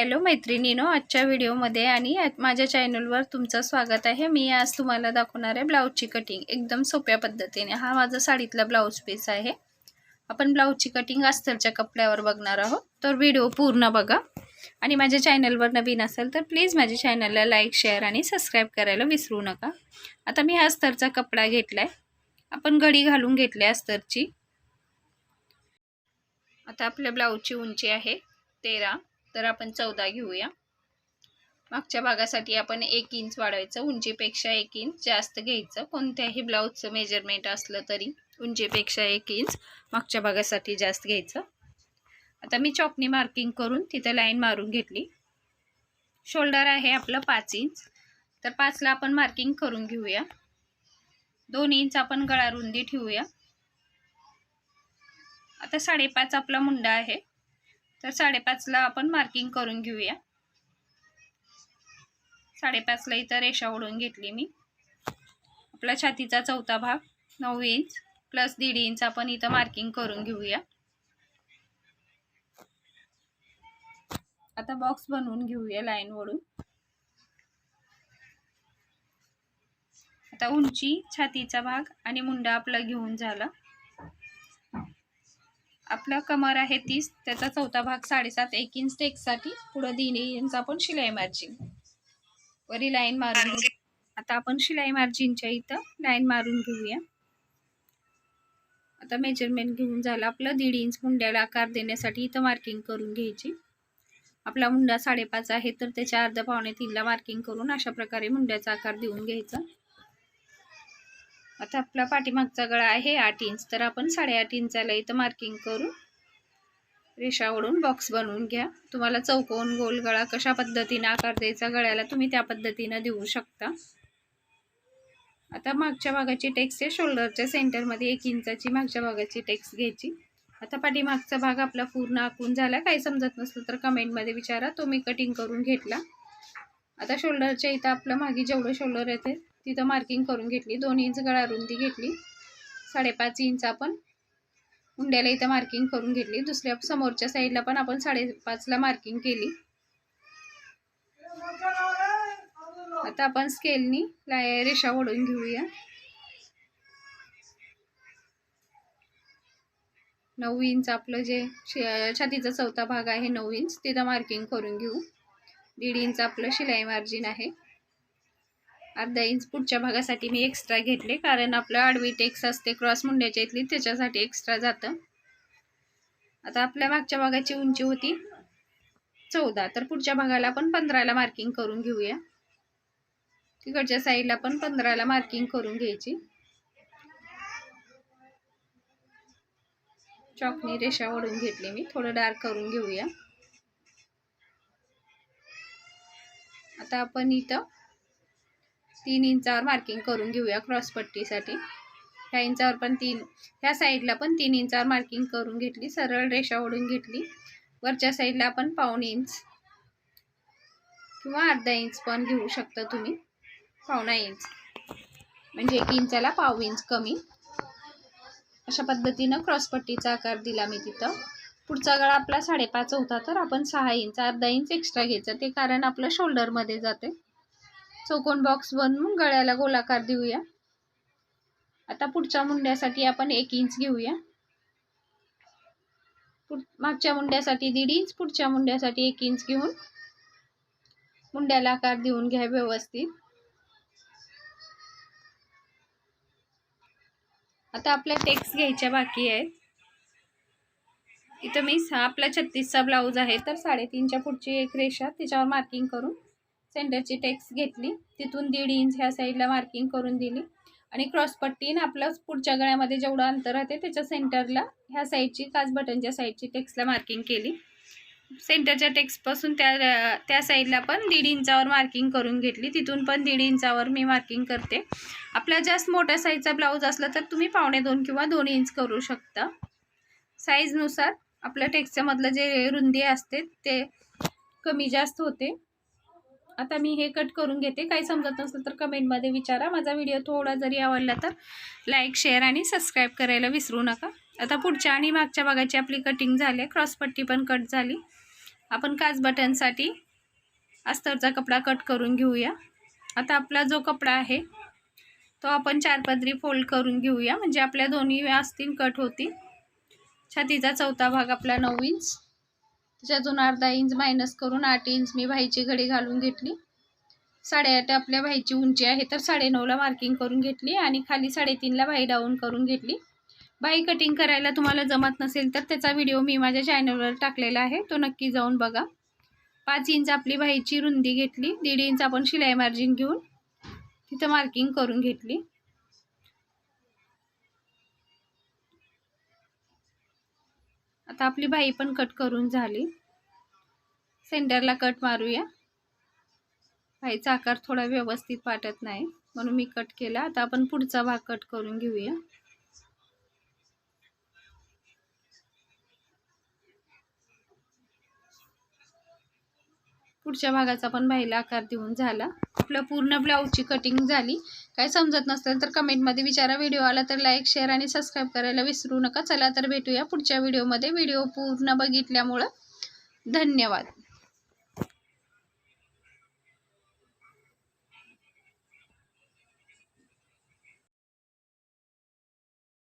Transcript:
Hello मैत्रिणीनो आजच्या व्हिडिओमध्ये आणि माझ्या चॅनलवर तुमचं स्वागत आहे. मी आज तुम्हाला दाखवणार आहे ब्लाऊजची कटिंग एकदम सोप्या पद्धतीने. हा माझा साडीतला ब्लाऊज पीस आहे. आपण ब्लाऊजची कटिंग अस्तरच्या कपड्यावर बघणार आहोत. तर व्हिडिओ पूर्ण बघा. आणि माझ्या चॅनलवर नवीन असेल तर प्लीज माझ्या चॅनलला लाईक शेअर आणि सबस्क्राईब करायला विसरू नका. आता मी हा अस्तरचा कपडा घेतला आहे आपण घडी घालून घेतली अस्तरची आता आपल्या ब्लाऊजची उंची आहे तेरा. तर आपण चौदा घेऊया. मागच्या भागासाठी आपण एक इंच वाढवायचं उंचीपेक्षा एक इंच जास्त घ्यायचं. कोणत्याही ब्लाऊजचं मेजरमेंट असलं तरी उंचीपेक्षा एक इंच मागच्या भागासाठी जास्त घ्यायचं. आता मी चॉकनी मार्किंग करून तिथं लाईन मारून घेतली. शोल्डर आहे आपलं पाच इंच तर पाचला आपण मार्किंग करून घेऊया. दोन इंच आपण गळा रुंदी ठेवूया. आता साडेपाच आपला मुंडा आहे. तर साडेपाचला आपण मार्किंग करून घेऊया. साडेपाचला इथं रेषा ओढून घेतली मी. आपला छातीचा चौथा भाग नऊ इंच प्लस दीड इंच आपण इथं मार्किंग करून घेऊया. आता बॉक्स बनवून घेऊया लाईन ओढून आता उंची छातीचा भाग आणि मुंडा आपला घेऊन झाला. आपला कमर आहे तीस त्याचा चौथा भाग साडेसात एक इंच टेकसाठी पुढं दीड इंच आपण शिलाई मार्जिन वरी लाईन मारून आता आपण शिलाई मार्जिनच्या इथं लाईन मारून घेऊया. आता मेजरमेंट घेऊन झालं आपलं दीड इंच मुंड्याला आकार देण्यासाठी इथं मार्किंग करून घ्यायची. आपला मुंडा साडेपाच आहे तर त्याच्या अर्धा पावणे तीनला मार्किंग करून अशा प्रकारे मुंड्याचा आकार देऊन घ्यायचा. आता आपला पाठीमागचा गळा आहे आठ इंच तर आपण साडेआठ इंचाला इथं मार्किंग करून रेषा ओढून बॉक्स बनवून घ्या. तुम्हाला चौकोन गोल गळा कशा पद्धतीनं आकार द्यायचा गळ्याला तुम्ही त्या पद्धतीनं देऊ शकता. आता मागच्या भागाची टेक्स आहे. शोल्डरच्या सेंटरमध्ये एक इंचाची मागच्या भागाची टेक्स घ्यायची. आता पाठीमागचा भाग आपला पूर्ण आखून झाला. काही समजत नसलं तर कमेंटमध्ये विचारा. तो मी कटिंग करून घेतला. आता शोल्डरच्या इथं आपलं मागे जेवढं शोल्डर येते तिथं मार्किंग करून घेतली. दोन इंच गळा रुंदी घेतली. साडेपाच इंच आपण उंड्याला इथं मार्किंग करून घेतली. दुसऱ्या समोरच्या साईडला पण आपण साडेपाचला मार्किंग केली. आता आपण स्केलनी लाय रेषा ओढून घेऊया. नऊ इंच आपलं जे छातीचा चौथा भाग आहे नऊ इंच तिथं मार्किंग करून घेऊ. दीड इंच आपलं शिलाई मार्जिन आहे. अर्धा इंच पुढच्या भागासाठी मी एक्स्ट्रा घेतले कारण आपलं आडवी टेक्स असते क्रॉस मुंड्याच्या इथली त्याच्यासाठी एक्स्ट्रा जातं. आता आपल्या मागच्या भागाची उंची होती चौदा तर पुढच्या भागाला आपण पंधराला मार्किंग करून घेऊया. तिकडच्या साईडला पण पंधराला मार्किंग करून घ्यायची. चॉकनी रेषा ओढून घेतली मी थोडं डार्क करून घेऊया. आता आपण इथं तीन इंचावर मार्किंग करून घेऊया क्रॉसपट्टीसाठी ह्या इंचावर पण तीन ह्या साईडला पण तीन इंचावर मार्किंग करून घेतली सरळ रेषा ओढून घेतली. वरच्या साईडला आपण पाऊण इंच किंवा अर्धा इंच पण घेऊ शकता तुम्ही. पावणा इंच म्हणजे एक इंचाला पाव इंच कमी. अशा पद्धतीनं क्रॉसपट्टीचा आकार दिला मी तिथं. पुढचा गळा आपला साडेपाच होता तर आपण सहा इंच अर्धा इंच एक्स्ट्रा घ्यायचं. ते कारण आपलं शोल्डरमध्ये जाते. चौकोन बॉक्स बनवून गळ्याला गोलाकार देऊया. आता पुढच्या मुंड्यासाठी आपण एक इंच घेऊया. मागच्या मुंड्यासाठी दीड इंच पुढच्या मुंड्यासाठी एक इंच घेऊन मुंड्याला आकार देऊन घ्या व्यवस्थित. आता आपल्या टेक्स घ्यायच्या बाकी आहेत. इथं मी सा आपला छत्तीसचा ब्लाऊज आहे तर साडेतीनच्या पुढची एक रेषा तिच्यावर मार्किंग करून सेंटरची टेक्स घेतली. तिथून दीड इंच ह्या साईडला मार्किंग करून दिली. आणि क्रॉसपट्टीनं आपलं पुढच्या गळ्यामध्ये जेवढं अंतर राहते त्याच्या सेंटरला ह्या साईडची काच बटनच्या साईडची टेक्सला मार्किंग केली. सेंटरच्या टेक्सपासून त्या त्या साईडला पण दीड इंचावर मार्किंग करून घेतली. तिथून पण दीड इंचावर मी मार्किंग करते. आपला जास्त मोठ्या साईजचा ब्लाऊज असला तर तुम्ही पावणे दोन किंवा दोन इंच करू शकता. साईजनुसार आपल्या टेक्सच्यामधलं जे रुंदी असते ते कमी जास्त होते. आता मी हे कट करून घेते. काही समजत नसलं तर कमेंटमध्ये विचारा. माझा व्हिडिओ थोडा जरी आवडला तर लाईक शेअर आणि सबस्क्राईब करायला विसरू नका. आता पुढच्या आणि मागच्या भागाची आपली कटिंग झाली. क्रॉसपट्टी पण कट झाली. आपण काच बटनसाठी अस्तरचा कपडा कट करून घेऊया. आता आपला जो कपडा आहे तो आपण चार पदरी फोल्ड करून घेऊया. म्हणजे आपल्या दोन्ही असतील कट होती छातीचा चौथा भाग आपला नऊ इंच त्याच्यातून अर्धा इंच मायनस करून आठ इंच मी भाईची घडी घालून घेतली. साडेआठ आपल्या भाईची उंची आहे तर साडेनऊला मार्किंग करून घेतली आणि खाली साडेतीनला भाई डाऊन करून घेतली. बाई कटिंग करायला तुम्हाला जमत नसेल तर त्याचा व्हिडिओ मी माझ्या चॅनलवर टाकलेला आहे तो नक्की जाऊन बघा. पाच इंच आपली भाईची रुंदी घेतली दीड इंच आपण शिलाई मार्जिन घेऊन तिथं मार्किंग करून घेतली. आता आपली बाई पण कट करून झाली. सेंटरला कट मारूया. बाईचा आकार थोडा व्यवस्थित वाटत नाही म्हणून मी कट केला. आता आपण पुढचा भाग कट करून घेऊया. पुढच्या भागाचा पण बाईला आकार देऊन झाला. आपलं पूर्ण ब्लाऊजची कटिंग झाली. काय समजत नसेल तर कमेंटमध्ये विचारा. व्हिडिओ आला तर लाईक शेअर आणि सबस्क्राईब करायला विसरू नका. चला तर भेटूया पुढच्या व्हिडिओमध्ये व्हिडिओ पूर्ण बघितल्यामुळं धन्यवाद.